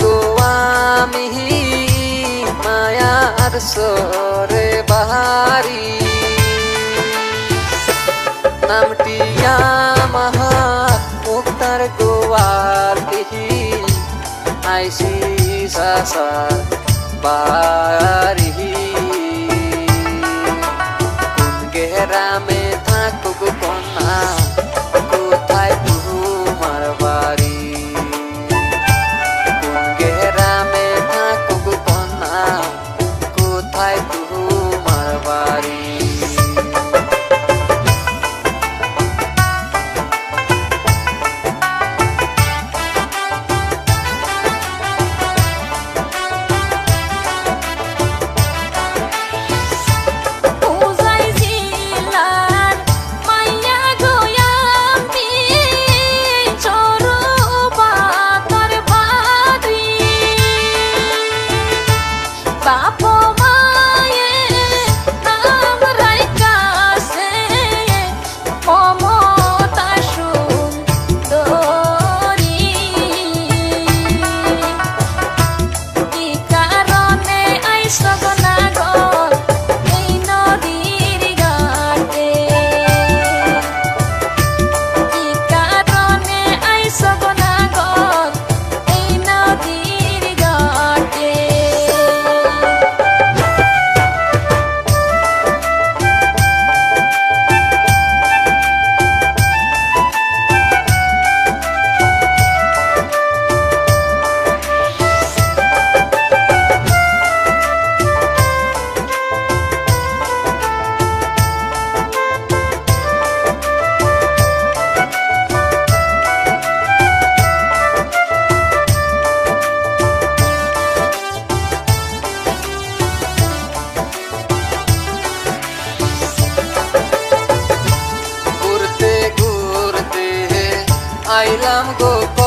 গো আমি মায়ার সরে বাহারি নামটি আমার মুক্তার গোয়ালি আইসি সাসা বাহারি like নাম গোপ